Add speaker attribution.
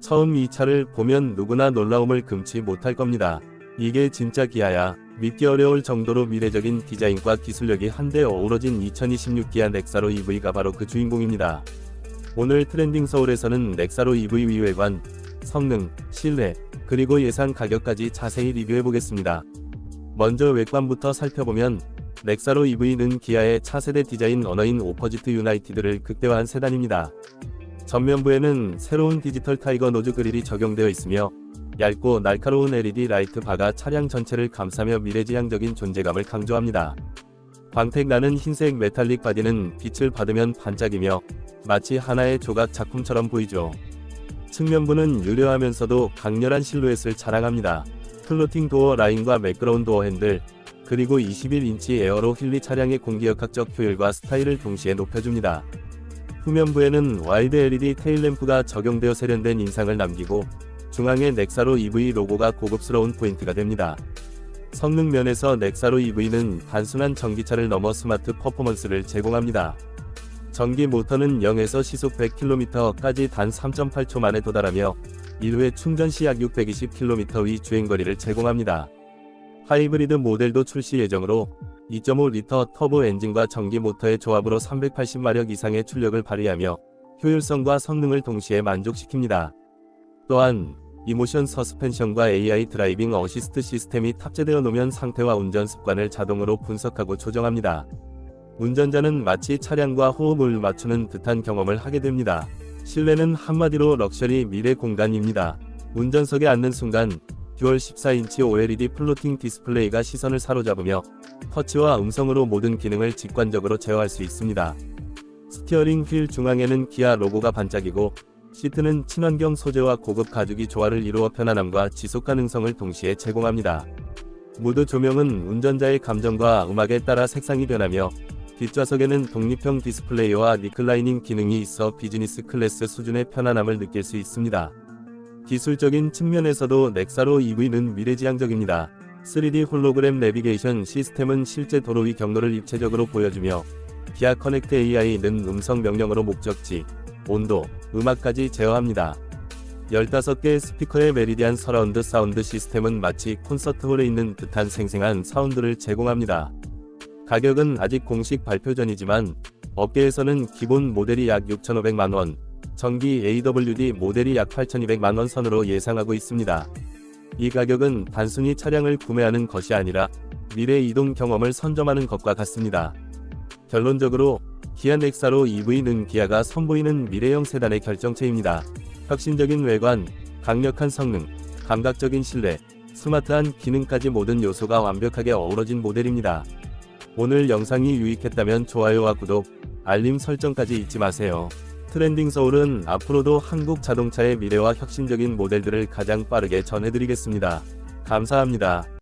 Speaker 1: 처음 이 차를 보면 누구나 놀라움을 금치 못할 겁니다. 이게 진짜 기아야. 믿기 어려울 정도로 미래적인 디자인과 기술력이 한데 어우러진 2026 기아 넥사로 EV가 바로 그 주인공입니다. 오늘 트렌딩 서울에서는 넥사로 EV 위외관, 성능, 실내, 그리고 예상 가격까지 자세히 리뷰해 보겠습니다. 먼저 외관부터 살펴보면 넥사로 EV는 기아의 차세대 디자인 언어인 오퍼지트 유나이티드를 극대화한 세단입니다. 전면부에는 새로운 디지털 타이거 노즈 그릴이 적용되어 있으며 얇고 날카로운 LED 라이트 바가 차량 전체를 감싸며 미래지향적인 존재감을 강조합니다. 광택 나는 흰색 메탈릭 바디는 빛을 받으면 반짝이며 마치 하나의 조각 작품처럼 보이죠. 측면부는 유려하면서도 강렬한 실루엣을 자랑합니다. 플로팅 도어 라인과 매끄러운 도어 핸들, 그리고 21인치 에어로 힐리 차량의 공기역학적 효율과 스타일을 동시에 높여줍니다. 후면부에는 와이드 LED 테일램프가 적용되어 세련된 인상을 남기고 중앙에 넥사로 EV 로고가 고급스러운 포인트가 됩니다. 성능 면에서 넥사로 EV는 단순한 전기차를 넘어 스마트 퍼포먼스를 제공합니다. 전기 모터는 0에서 시속 100km까지 단 3.8초 만에 도달하며 1회 충전 시 약 620km 의 주행거리를 제공합니다. 하이브리드 모델도 출시 예정으로 2.5리터 터보 엔진과 전기 모터의 조합으로 380마력 이상의 출력을 발휘하며 효율성과 성능을 동시에 만족시킵니다. 또한 이모션 서스펜션과 AI 드라이빙 어시스트 시스템이 탑재되어 놓으면 상태와 운전 습관을 자동으로 분석하고 조정합니다. 운전자는 마치 차량과 호흡을 맞추는 듯한 경험을 하게 됩니다. 실내는 한마디로 럭셔리 미래 공간입니다. 운전석에 앉는 순간 듀얼 14인치 OLED 플로팅 디스플레이가 시선을 사로잡으며 터치와 음성으로 모든 기능을 직관적으로 제어할 수 있습니다. 스티어링 휠 중앙에는 기아 로고가 반짝이고 시트는 친환경 소재와 고급 가죽이 조화를 이루어 편안함과 지속 가능성을 동시에 제공합니다. 무드 조명은 운전자의 감정과 음악에 따라 색상이 변하며 뒷좌석에는 독립형 디스플레이와 리클라이닝 기능이 있어 비즈니스 클래스 수준의 편안함을 느낄 수 있습니다. 기술적인 측면에서도 넥사로 EV는 미래지향적입니다. 3D 홀로그램 내비게이션 시스템은 실제 도로 위 경로를 입체적으로 보여주며 기아 커넥트 AI는 음성 명령어로 목적지, 온도, 음악까지 제어합니다. 15개의 스피커의 메리디안 서라운드 사운드 시스템은 마치 콘서트홀에 있는 듯한 생생한 사운드를 제공합니다. 가격은 아직 공식 발표 전이지만 업계에서는 기본 모델이 약 6,500만원, 전기 AWD 모델이 약 8,200만원 선으로 예상하고 있습니다. 이 가격은 단순히 차량을 구매하는 것이 아니라 미래 이동 경험을 선점하는 것과 같습니다. 결론적으로 기아 넥사로 EV는 기아가 선보이는 미래형 세단의 결정체입니다. 혁신적인 외관, 강력한 성능, 감각적인 실내, 스마트한 기능까지 모든 요소가 완벽하게 어우러진 모델입니다. 오늘 영상이 유익했다면 좋아요와 구독, 알림 설정까지 잊지 마세요. 트렌딩 서울은 앞으로도 한국 자동차의 미래와 혁신적인 모델들을 가장 빠르게 전해드리겠습니다. 감사합니다.